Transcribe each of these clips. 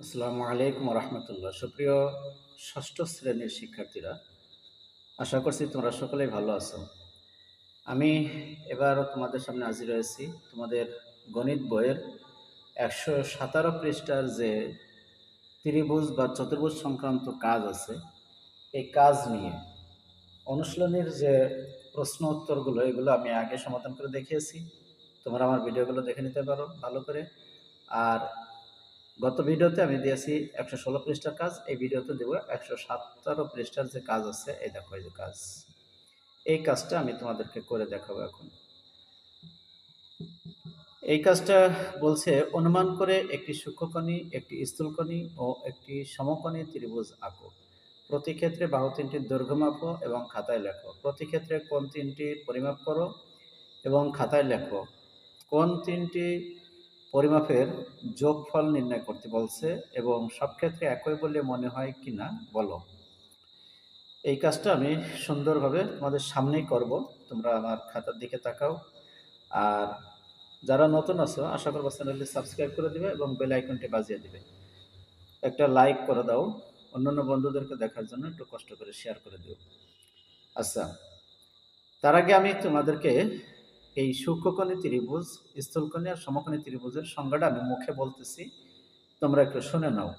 আসসালামু আলাইকুম রহমতুল্লাহ সুপ্রিয় ষষ্ঠ শ্রেণির শিক্ষার্থীরা, আশা করছি তোমরা সকলেই ভালো আছো। আমি এবার তোমাদের সামনে হাজির হয়েছি। তোমাদের গণিত বইয়ের একশো সতেরো পৃষ্ঠার যে ত্রিভুজ বা চতুর্ভুজ সংক্রান্ত কাজ আছে, এই কাজ নিয়ে অনুশীলনীর যে প্রশ্ন উত্তরগুলো, এগুলো আমি আগে সমাধান করে দেখিয়েছি। তোমরা আমার ভিডিওগুলো দেখে নিতে পারো ভালো করে। আর গত ভিডিওতে আমি দিয়েছি একশো ষোলো পৃষ্ঠার কাজ, এই ভিডিওতে দেবো একশো সাতারো পৃষ্ঠার যে কাজ আছে, এই দেখো, এই যে কাজ। এই কাজটা আমি তোমাদেরকে করে দেখাবো এখন। এই কাজটা বলছে, অনুমান করে একটি সূক্ষ্মকণি, একটি স্থূলকণি ও একটি সমকণি ত্রিভুজ আঁকো। প্রতি ক্ষেত্রে বাহু তিনটির দৈর্ঘ্য মাপো এবং খাতায় লেখো। প্রতি ক্ষেত্রে কোন তিনটি পরিমাপ করো এবং খাতায় লেখো। কোন তিনটি পরিমাপের যোগফল নির্ণয় করতে বলছে এবং সব ক্ষেত্রে একই বলে মনে হয় কি না বলো। এই কাজটা আমি সুন্দরভাবে তোমাদের সামনেই করব। তোমরা আমার খাতার দিকে তাকাও। আর যারা নতুন আছো, আশা করব চ্যানেলটি সাবস্ক্রাইব করে দিবে এবং বেল আইকনটি বাজিয়ে দিবে। একটা লাইক করে দাও। অন্যান্য বন্ধুদেরকে দেখার জন্য একটু কষ্ট করে শেয়ার করে দিও। আচ্ছা তার আগে আমি তোমাদেরকে এই সূক্ষ্মকণি ত্রিভুজ, স্থূলকণি আর সমকোণী ত্রিভুজের সংজ্ঞাটা আমি মুখে বলতেছি। তোমরা একটু শুনে নাও।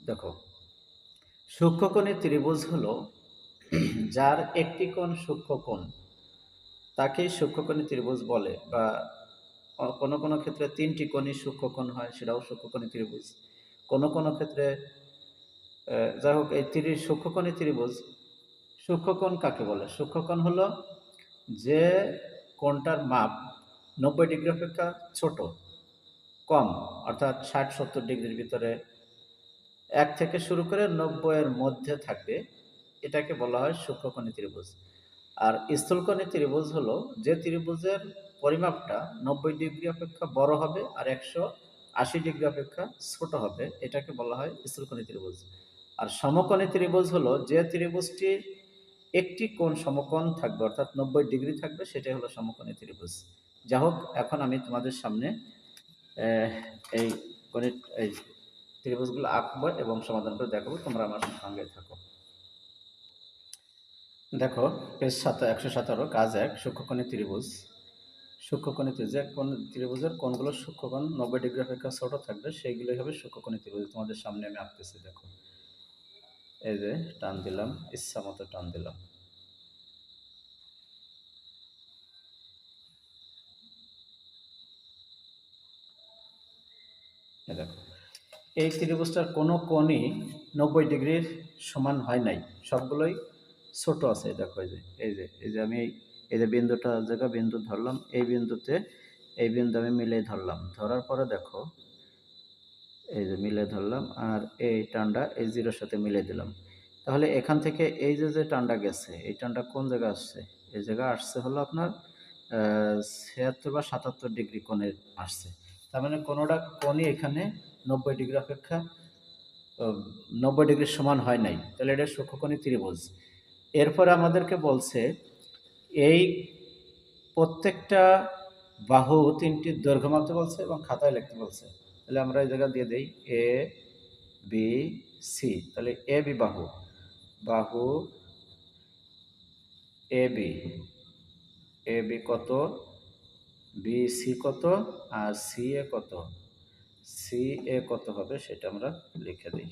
দেখো, সূক্ষ্মকণি ত্রিভুজ হলো যার একটি কোণ সূক্ষ্মকোণ। তাকেই সূক্ষ্মকণি ত্রিভুজ বলে বা কোনো কোনো ক্ষেত্রে তিনটি কোণই সূক্ষ্মকোণ হয়, সেটাও সূক্ষ্মকণি ত্রিভুজ। কোনো কোনো ক্ষেত্রে যাই হোক, এই ত্রি, সূক্ষ্মকণি ত্রিভুজ, সূক্ষ্মকোণ কাকে বলে? সূক্ষ্মকোণ হলো যে কোণটার মাপ নব্বই ডিগ্রি অপেক্ষা ছোট, কম, অর্থাৎ ষাট সত্তর ডিগ্রির ভিতরে। এক থেকে শুরু করে নব্বইয়ের মধ্যে থাকবে, এটাকে বলা হয় সূক্ষ্মকণি ত্রিভুজ। আর স্থূলকণি ত্রিভুজ হলো যে ত্রিভুজের পরিমাপটা নব্বই ডিগ্রি অপেক্ষা বড় হবে আর একশো আশি ডিগ্রি অপেক্ষা ছোট হবে, এটাকে বলা হয় স্থূলকণী ত্রিভুজ। আর সমকণি ত্রিভুজ হলো যে ত্রিভুজটির একটি কোণ সমকোণ থাকবে, অর্থাৎ নব্বই ডিগ্রি থাকবে, সেটাই হলো সমকোণী ত্রিভুজ। যা হোক, এখন আমি তোমাদের সামনে এই গণিত এই ত্রিভুজগুলো আঁকবো এবং সমাধান করে দেখাবো। তোমরা আমার সঙ্গে থাকো। দেখো, পেজ সাত, একশো সতেরো, কাজ এক, সূক্ষ্মকণী ত্রিভুজ। সূক্ষ্মকণী ত্রিভুজ কোন ত্রিভুজের কোনগুলো সূক্ষ্মকোণ, নব্বই ডিগ্রি অপেক্ষা ছোট থাকবে, সেইগুলোই হবে সূক্ষ্মকণী ত্রিভুজ। তোমাদের সামনে আমি আঁকতেছি, দেখো। এই যে টান দিলাম, ইচ্ছা মতো টান দিলাম। দেখো, এই ত্রিভুজটার কোনো কোণই নব্বই ডিগ্রির সমান হয় নাই, সবগুলোই ছোট আছে দেখো এই যে এই যে এই যে আমি এই যে বিন্দুটা, জায়গা বিন্দু ধরলাম, এই বিন্দুতে এই বিন্দু আমি মিলে ধরলাম, ধরার পরে দেখো এই যে মিলে ধরলাম, আর এই টানটা এই জিরোর সাথে মিলে দিলাম। তাহলে এখান থেকে এই যে যে টানটা গেছে, এই টানটা কোন জায়গায় আসছে? এই জায়গায় আসছে হলো আপনার ছিয়াত্তর বা সাতাত্তর ডিগ্রি কোণে আসছে। তার মানে কোনোটা কোণই এখানে নব্বই ডিগ্রি অপেক্ষা নব্বই ডিগ্রির সমান হয় নাই। তাহলে এটা সূক্ষ্মকণি ত্রিভুজ। এরপরে আমাদেরকে বলছে, এই প্রত্যেকটা বাহু তিনটি দৈর্ঘ্য মাপতে বলছে এবং খাতায় লিখতে বলছে। তাহলে আমরা এই জায়গা দিয়ে দিই এ বি সি তাহলে এ বি বাহু। বাহু এ বি এ বি কত? বি সি কত? আর সি এ কত? সি এ কত হবে সেটা আমরা লিখে দিই।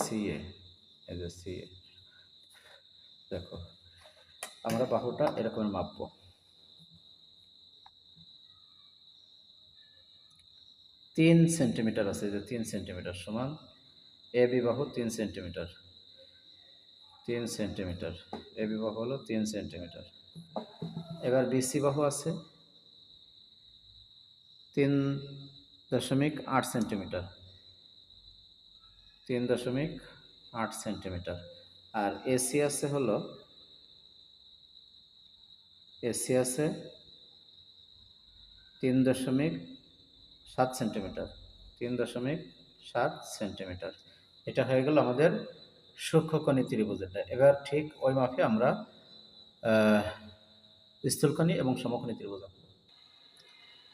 সি এ সি এ দেখো, আমরা বাহুটা এরকম মাপবো। তিন সেন্টিমিটার আছে যে তিন সেন্টিমিটার সমান। এ বিবাহ তিন সেন্টিমিটার। তিন সেন্টিমিটার। এ বিবাহ হলো তিন সেন্টিমিটার। এবার বিসি বাহু আছে, তিন দশমিক আট সেন্টিমিটার। তিন দশমিক আট সেন্টিমিটার। আর এসি আছে হলো এসি আছে তিন দশমিক সাত সেন্টিমিটার, তিন দশমিক সাত সেন্টিমিটার। এটা হয়ে গেল আমাদের সূক্ষ্মকণি ত্রিভুজেরটা। এবার ঠিক ওই মাপে আমরা স্থূলকণি এবং সমকণি ত্রিভুজ আঁকবো।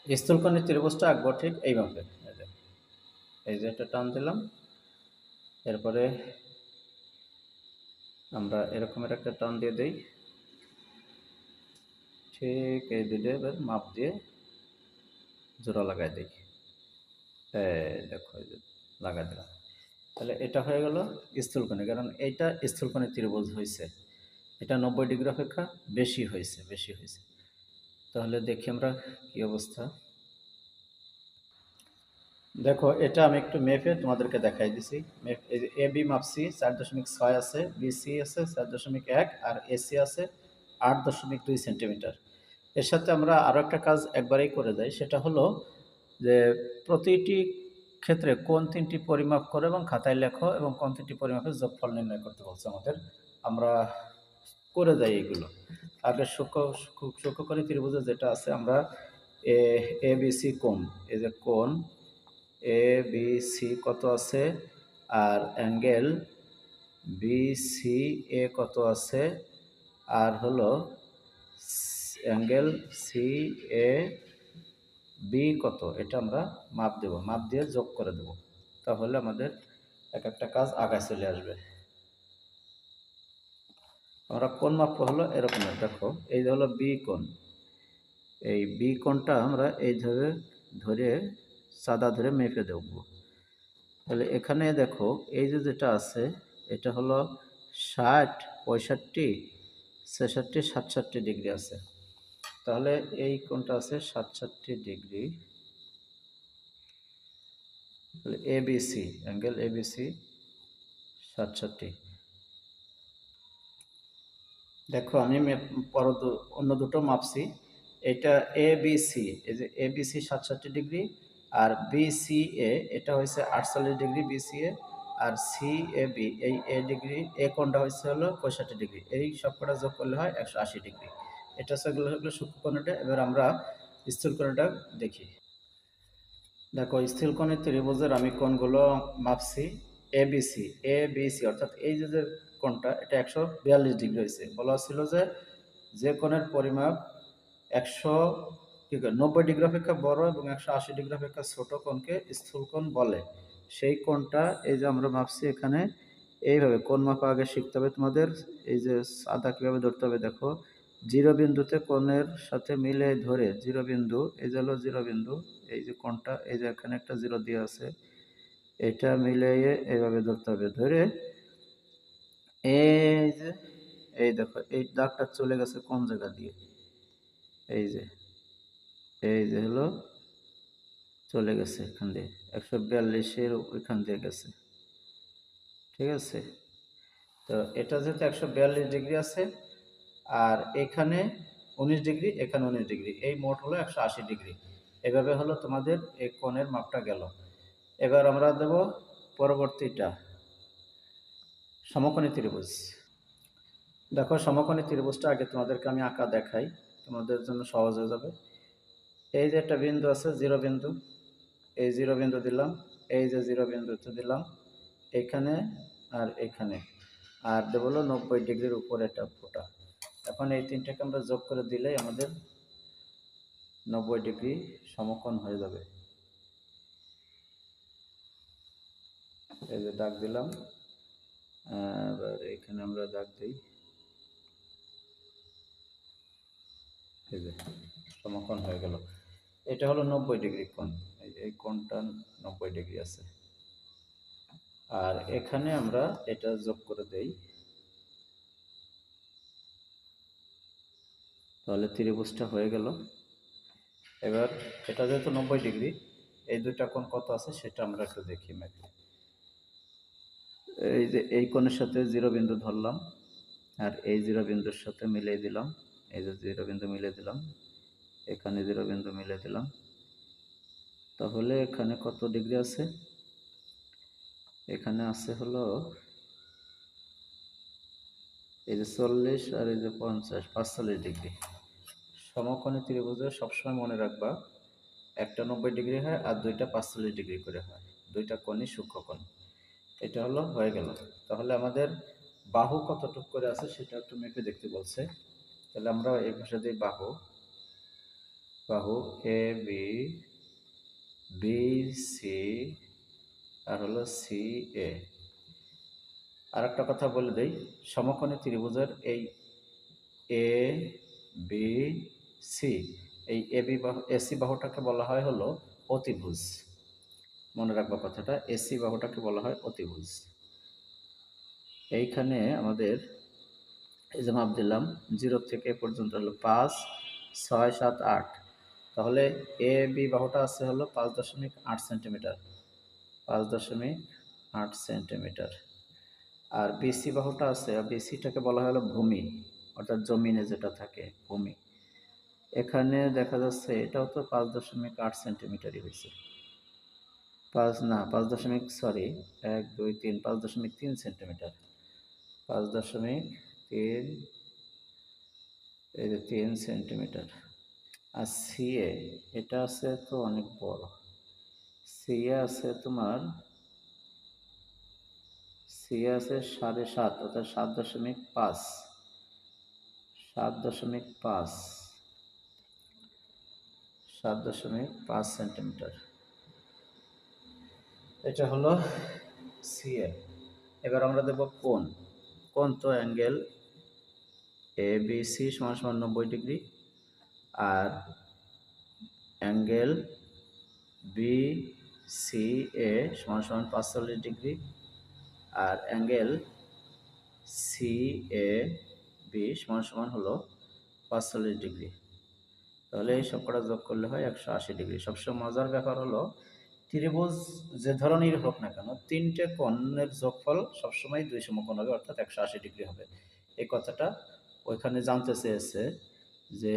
স্থূলকণি ত্রিভুজটা আঁকবো ঠিক এই মাপে। এই যে একটা টান দিলাম। এরপরে আমরা এরকমের একটা টান দিয়ে দিই। ঠিক এই দিলে এবার মাপ দিয়ে জোড়া লাগাই দিই। দেখো লাগাই দিলাম। তাহলে এটা হয়ে গেল স্থূলকোণী, কারণ এইটা স্থূলকোণী ত্রিভুজ হয়েছে এটা নব্বই ডিগ্রি অপেক্ষা বেশি হয়েছে বেশি হয়েছে তাহলে দেখি আমরা কি অবস্থা। দেখো, এটা আমি একটু মেপে তোমাদেরকে দেখাই দিছি। এ বি মাপসি চার দশমিক ছয় আছে বিসি আছে, চার দশমিক এক, আর এসি আছে, আট দশমিক দুই সেন্টিমিটার। এর সাথে আমরা আরও একটা কাজ একবারেই করে যাই, সেটা হলো যে প্রতিটি ক্ষেত্রে কোন তিনটি পরিমাপ করো এবং খাতায় লেখো এবং কোন তিনটি পরিমাপের যোগফল নির্ণয় করতে বলছে আমাদের, আমরা করে যাই এগুলো। আগে সূক্ষ্ম সূক্ষ্মকণী ত্রিভুজে যেটা আছে, আমরা এ এ, বি, সি কোণ, এই যে কোণ, এ, বি, সি কত আছে, আর অ্যাঙ্গেল বি, সি, এ কত আছে, আর হলো অ্যাঙ্গেল সি, এ বি কত? এটা আমরা মাপ দেব। মাপ দিয়ে যোগ করে দেব। তাহলে আমাদের এক একটা কাজ আগায় চলে আসবে। আমরা কোন মাপ হলো এরকম দেখো, এই হলো বি কোণ। এই বি কোণটা আমরা এইভাবে ধরে, সাদা ধরে মেপে দেব। তাহলে এখানে দেখো, এই যে যেটা আছে, এটা হলো ষাট, পঁয়ষট্টি, ছেষট্টি, সাতষট্টি ডিগ্রি আছে। তাহলে এই কোনটা আছে সাতষট্টি ডিগ্রি। এবিসি অ্যাঙ্গেল এবিসি সাতষট্টি। দেখো, আমি পর অন্য দুটো মাপছি। এটা এ বি সি, এই যে এ বি সি সাতষট্টি ডিগ্রি আর বি সি এ, এটা হয়েছে আটচল্লিশ ডিগ্রি বি সি এ আর সি এ বি, এই এ ডিগ্রি, এ কোনটা হয়েছে হলো পঁয়ষট্টি ডিগ্রি। এই সবকটা যোগ করলে হয় একশো আশি ডিগ্রি। এটা সেগুলো হলো সূক্ষ্মকোণটা এবার আমরা স্থূলকোণটা দেখি। দেখো স্থূলকোণের ত্রিভুজের আমি কোণগুলো মাপছি A B C, A B C অর্থাৎ এই যে যে কোণটা, এটা একশো বিয়াল্লিশ ডিগ্রি হয়েছে। বলা ছিল যে যে কোণের পরিমাপ একশো নব্বই ডিগ্রি অপেক্ষা বড় এবং একশো আশি ডিগ্রি অপেক্ষা ছোট কোণকে স্থূলকোণ বলে। সেই কোণটা এই যে আমরা মাপছি এখানে, এইভাবে কোন মাপা আগে শিখতে হবে। তোমাদের এই যে সাদা কীভাবে ধরতে হবে, দেখো। জিরো বিন্দুতে কোণের সাথে মিলে ধরে জিরো বিন্দু এই যে হলো জিরো বিন্দু এই যে কোণটা, এই যে এখানে একটা জিরো দিয়ে আছে, এটা মিলিয়ে এইভাবে ধরতে হবে। ধরে, এই যে, এই দেখো, এই দাগটা চলে গেছে কোন জায়গা দিয়ে? এই যে এই যে হলো, চলে গেছে এখান দিয়ে, একশো বিয়াল্লিশের ওইখান দিয়ে গেছে। ঠিক আছে? তো এটা যেহেতু একশো বিয়াল্লিশ ডিগ্রি আছে আর এখানে উনিশ ডিগ্রি, এখানে উনিশ ডিগ্রি। এই মোট হলো একশো আশি ডিগ্রি। এভাবে হলো তোমাদের এই কোণের মাপটা গেল। এবার আমরা দেব পরবর্তীটা। সমকোণী ত্রিভুজ। দেখো, সমকোণী ত্রিভুজটা আগে তোমাদেরকে আমি আঁকা দেখাই। তোমাদের জন্য সহজ হয়ে যাবে। এই যে একটা বিন্দু আছে, জিরো বিন্দু। এই জিরো বিন্দু দিলাম, এই যে জিরো বিন্দুতে দিলাম, এখানে আর এখানে। আর দেব নব্বই ডিগ্রির উপরে একটা ফোটা। এখন এই তিনটাকে আমরা যোগ করে দিলেই আমাদের নব্বই ডিগ্রি সমকোণ হয়ে যাবে। এই যে দাগ দিলাম, এবার এখানে আমরা দাগ দিই। এই যে সমকোণ হয়ে গেল। এটা হলো নব্বই ডিগ্রি কোণ। এই কোণটা নব্বই ডিগ্রি আছে। আর এখানে আমরা এটা যোগ করে দেই। তাহলে ত্রিভুজটা হয়ে গেল। এবার এটা যেহেতু নব্বই ডিগ্রি, এই দুইটা কোণ কত আছে সেটা আমরা একটু দেখি ম্যাপে এই যে এই কোণের সাথে জিরো বিন্দু ধরলাম, আর এই জিরো বিন্দুর সাথে মিলিয়ে দিলাম। এই যে জিরো বিন্দু মিলিয়ে দিলাম, এখানে জিরো বিন্দু মিলিয়ে দিলাম। তাহলে এখানে কত ডিগ্রি আছে? এখানে আছে হলো এই যে চল্লিশ আর এই যে পঞ্চাশ, পাঁচচল্লিশ ডিগ্রি। সমকোণী ত্রিভুজে সবসময় মনে রাখবা, একটা নব্বই ডিগ্রি হয় আর দুইটা পাঁচচল্লিশ ডিগ্রি করে হয়। দুইটা কোণই সূক্ষ্মকোণ। এটা হলো, হয়ে গেল। তাহলে আমাদের বাহু কতটুক করে আছে সেটা একটু মেপে দেখতে বলছে। তাহলে আমরা এই ভাষা দিই বাহু বাহু এ বি বি সি আর হলো সি এ আর একটা কথা বলে দিই, সমকোণী ত্রিভুজের এই এ বি সি, এই এ বি বাহু এসি বাহুটাকে বলা হয় হলো অতিভুজ। মনে রাখব কথাটা এসি বাহুটাকে বলা হয় অতিভুজ। এইখানে আমাদের এই যে মাপ দিলাম, জিরো থেকে পর্যন্ত হলো পাঁচ, ছয়, সাত, আট। তাহলে এ বি বাহুটা আছে হলো পাঁচ দশমিক আট সেন্টিমিটার। পাঁচ দশমিক আট সেন্টিমিটার। আর বিসি বাহুটা আছে বিসিটাকে বলা হয় হলো ভূমি, অর্থাৎ জমিনে যেটা থাকে, ভূমি। এখানে দেখা যাচ্ছে এটাও তো পাঁচ দশমিক আট সেন্টিমিটারই হয়েছে। পাঁচ, না, পাঁচ দশমিক সরি এক, দুই, তিন, পাঁচ দশমিক তিন সেন্টিমিটার। পাঁচ দশমিক তিন, এই যে তিন সেন্টিমিটার। আর সিএ এটা আছে তো অনেক বড়। সিএ আছে তোমার সিএ আছে সাড়ে সাত, অর্থাৎ সাত দশমিক পাঁচ। সাত দশমিক পাঁচ। সাত দশমিক পাঁচ সেন্টিমিটার। এটা হলো সিএ এবার আমরা দেব কোন কোন তো অ্যাঙ্গেল এ বি সি সমান সমান নব্বই ডিগ্রি আর অ্যাঙ্গেল বি সি এ সমান সমান পাঁচচল্লিশ ডিগ্রি আর অ্যাঙ্গেল সি এ বি সমান সমান হলো পাঁচচল্লিশ ডিগ্রি। তাহলে এই সব কটা যোগ করলে হয় একশো আশি ডিগ্রি। সবসময় মজার ব্যাপার হলো, ত্রিভুজ যে ধরনের হোক না কেন, তিনটে কোণের যোগফল সবসময় দুই সমকোণ হবে, অর্থাৎ একশো আশি ডিগ্রি হবে। এই কথাটা ওইখানে জানতে চেয়েছে যে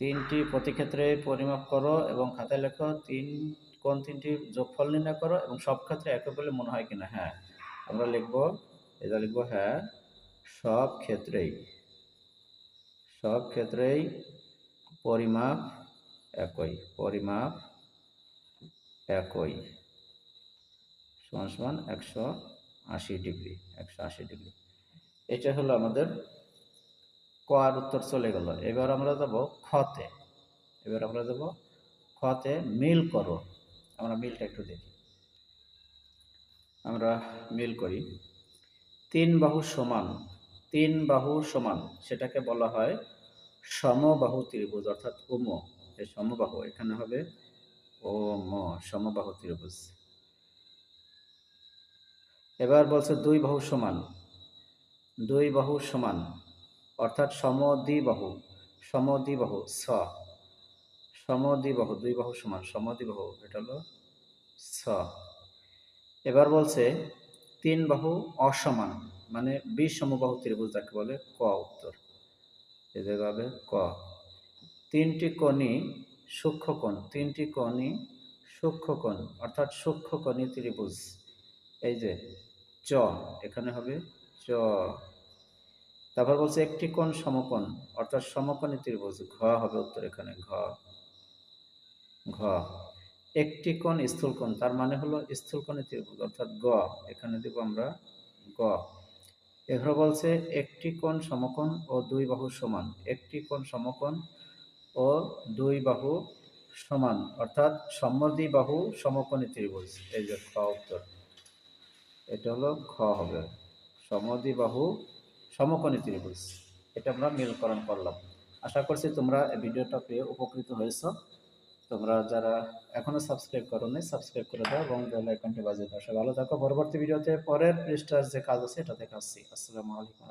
তিনটি প্রতি ক্ষেত্রে পরিমাপ করো এবং খাতায় লেখো, তিন কোন তিনটি যোগফল নির্ণয় করো এবং সব ক্ষেত্রে একই বলে মনে হয় কিনা। হ্যাঁ আমরা লিখব, এটা লিখব হ্যাঁ সব ক্ষেত্রেই সব ক্ষেত্রেই পরিমাপ একই পরিমাপ একই। সমান সমান একশো আশি ডিগ্রি, একশো আশি ডিগ্রি। এটা হলো আমাদের ক আর উত্তর চলে গেল। এবার আমরা যাব খতে। এবার আমরা যাব খতে মিল করো। আমরা মিলটা একটু দেখি। আমরা মিল করি। তিন বাহু সমান, তিন বাহু সমান, সেটাকে বলা হয় সমবাহু ত্রিভুজ, অর্থাৎ উম। এই সমবাহু এখানে হবে ও ম সমবাহু ত্রিভুজ। এবার বলছে দুই বাহু সমান। দুই বাহু সমান, অর্থাৎ সমদ্বিবাহু সমদ্বিবাহু স। সমদ্বিবাহু, দুই বাহু সমান, সমদ্বিবাহু, এটা হলো স। এবার বলছে তিন বাহু অসমান মানে বিশ সমবাহু ত্রিভুজ যাকে বলে ক উত্তর। এ জায়গা হবে ক। তিনটি কোণই সূক্ষ্মকোণ তিনটি কোণই সূক্ষ্মকোণ অর্থাৎ সূক্ষ্মকোণী ত্রিভুজ। এই যে চ, এখানে হবে চ। তারপর বলছে একটি কোণ সমকোণ, অর্থাৎ সমকোণী ত্রিভুজ। ঘ হবে উত্তর এখানে, ঘ। ঘ। একটি কোণ স্থূলকোণ তার মানে হলো স্থূলকোণী ত্রিভুজ, অর্থাৎ গ। এখানে দেব আমরা গ। এখানে বলছে একটি কোণ সমকোণ ও দুই বাহু সমান। একটি কোণ সমকোণ ও দুই বাহু সমান, অর্থাৎ সম্মতি বাহু সমকোণী ত্রিভুজ। এই যে খ উত্তর। এটা হলো খ হবে। সমদি বাহু সমকোণী ত্রিভুজ। এটা আমরা মিলকরণ করলাম। আশা করছি তোমরা ভিডিওটা পেয়ে উপকৃত হয়েছ। তোমরা যারা এখনও সাবস্ক্রাইব করো নাই সাবস্ক্রাইব করে দাও এবং বেল আইকনটি বাজিয়ে দাও। ভালো থাকো। পরবর্তী ভিডিওতে পরের পৃষ্ঠার যে কাজ আছে এটা দেখাচ্ছি আসসালামু আলাইকুম।